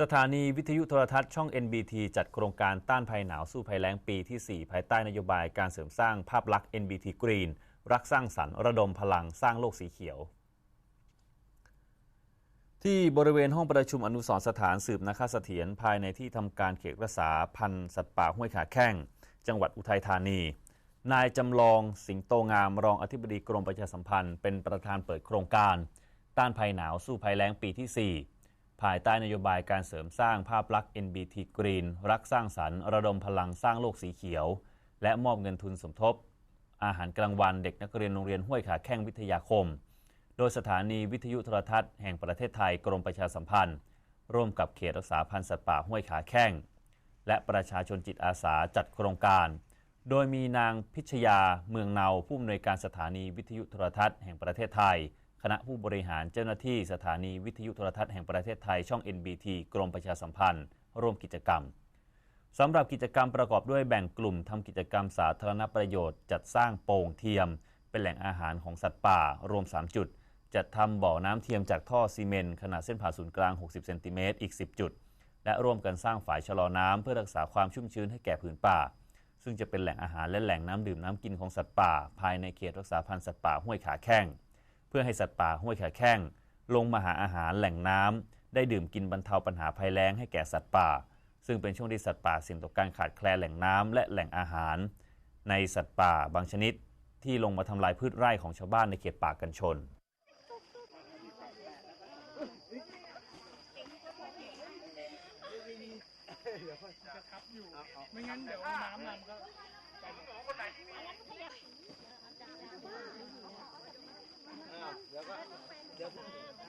สถานีวิทยุโทรทัศน์ช่อง NBT จัดโครงการต้านภัยหนาวสู้ภัยแล้งปีที่ 4 ภายใต้นโยบายการเสริมสร้างภาพลักษณ์ NBT Green รักสร้างสรรค์ระดมพลังสร้างโลกสีเขียว ที่บริเวณห้องประชุมอนุสรสถานสืบนาคาเสถียรภายในที่ทำการเขตรักษาพันธุ์สัตว์ป่าห้วยขาแข้ง จังหวัดอุทัยธานี นายจำลองสิงโตงามรองอธิบดีกรมประชาสัมพันธ์ เป็นประธานเปิดโครงการ ต้านภัยหนาวสู้ภัยแล้งปีที่ 4 ภายใต้นโยบายการเสริมสร้างภาพลักษณ์ NBT Green รักสร้างสรรค์ระดมพลังสร้างโลกสีเขียว และมอบเงินทุนสมทบ อาหารกลางวันเด็กนักเรียนโรงเรียนห้วยขาแข้งวิทยาคม โดยสถานีวิทยุโทรทัศน์แห่งประเทศไทยกรมประชาสัมพันธ์ ร่วมกับเขตรักษาพันธุ์สัตว์ป่าห้วยขาแข้งและประชาชนจิตอาสาจัดโครงการ โดยมีนางพิชยาเมืองเนาผู้อำนวยการสถานีวิทยุโทรทัศน์แห่งประเทศไทย คณะผู้บริหารเจ้าหน้าที่สถานีวิทยุโทรทัศน์แห่งประเทศไทยช่อง NBT กรมประชาสัมพันธ์ ร่วมกิจกรรมสำหรับกิจกรรมประกอบด้วยแบ่งกลุ่มทำกิจกรรมสาธารณประโยชน์ จัดสร้างโป่งเทียม เป็นแหล่งอาหารของสัตว์ป่า รวม 3 จุด จัดทำบ่อน้ำเทียมจากท่อซีเมนต์ขนาดเส้นผ่าศูนย์กลาง 60 เซนติเมตรอีก 10 จุด และร่วมกันสร้างฝายชะลอน้ำเพื่อรักษาความชุ่มชื้นให้แก่ผืนป่า ซึ่งจะเป็นแหล่งอาหารและแหล่งน้ำดื่มน้ำกินของสัตว์ป่า ภายในเขตรักษาพันธุ์สัตว์ป่าห้วยขาแข้ง พื่อให้สัตว์ป่าห้วยขาแข้งลงมาหาอาหารแหล่งน้ำได้ดื่มกินบรรเทาปัญหาภัยแล้งให้แก่สัตว์ป่า ซึ่งเป็นช่วงที่สัตว์ป่าเสี่ยงต่อการขาดแคลนแหล่งน้ำและแหล่งอาหาร ในสัตว์ป่าบางชนิด ที่ลงมาทำลายพืชไร่ของชาวบ้านในเขตป่ากันชนไม่งั้นเดี๋ยว น้ำ